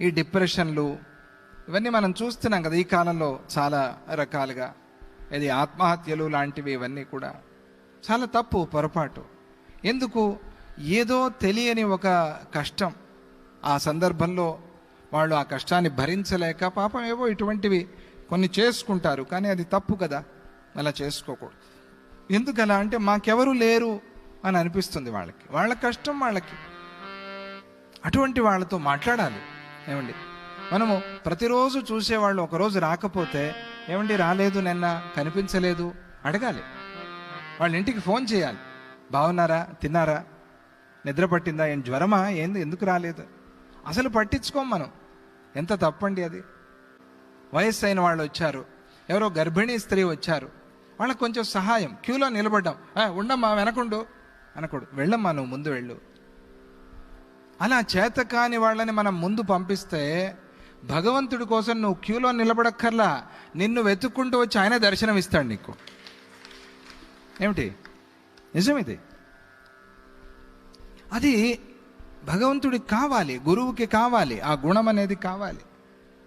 ఈ డిప్రెషన్లు ఇవన్నీ మనం చూస్తున్నాం కదా ఈ కాలంలో చాలా రకాలుగా. ఇది ఆత్మహత్యలు లాంటివి ఇవన్నీ కూడా. చాలా తప్పు పొరపాటు. ఎందుకు? ఏదో తెలియని ఒక కష్టం. ఆ సందర్భంలో వాళ్ళు ఆ కష్టాన్ని భరించలేక పాపం ఏవో ఇటువంటివి కొన్ని చేసుకుంటారు కానీ అది తప్పు కదా. అలా చేసుకోకూడదు. ఎందుకలా అంటే మాకెవరు లేరు అని అనిపిస్తుంది వాళ్ళకి. వాళ్ళ కష్టం వాళ్ళకి. అటువంటి వాళ్ళతో మాట్లాడాలి. ఏమండి? మనము ప్రతిరోజు చూసేవాళ్ళు ఒకరోజు రాకపోతే ఏమండి రాలేదు నిన్న కనిపించలేదు అడగాలి. వాళ్ళ ఇంటికి ఫోన్ చేయాలి. బాగున్నారా తిన్నారా? నిద్ర పట్టిందా? ఏం జ్వరమా? ఏంది? ఎందుకు రాలేదు? అసలు పట్టించుకోం మనం. ఎంత తప్పండి అది. వయస్సు అయిన వాళ్ళు వచ్చారు. ఎవరో గర్భిణీ స్త్రీ వచ్చారు. వాళ్ళకి కొంచెం సహాయం. క్యూలో నిలబడ్డాం. ఉండమ్మా వెనకుండు. అనకూడదు. వెళ్ళమ్మా నువ్వు ముందు వెళ్ళు. అలా చేతకాని వాళ్ళని మనం ముందు పంపిస్తే భగవంతుడి కోసం నువ్వు క్యూలో నిలబడక్కర్లా. నిన్ను వెతుక్కుంటూ వచ్చి ఆయన దర్శనం ఇస్తాడు నీకు. ఏమిటి? నిజమిది. అది భగవంతుడికి కావాలి గురువుకి కావాలి ఆ గుణం అనేది కావాలి.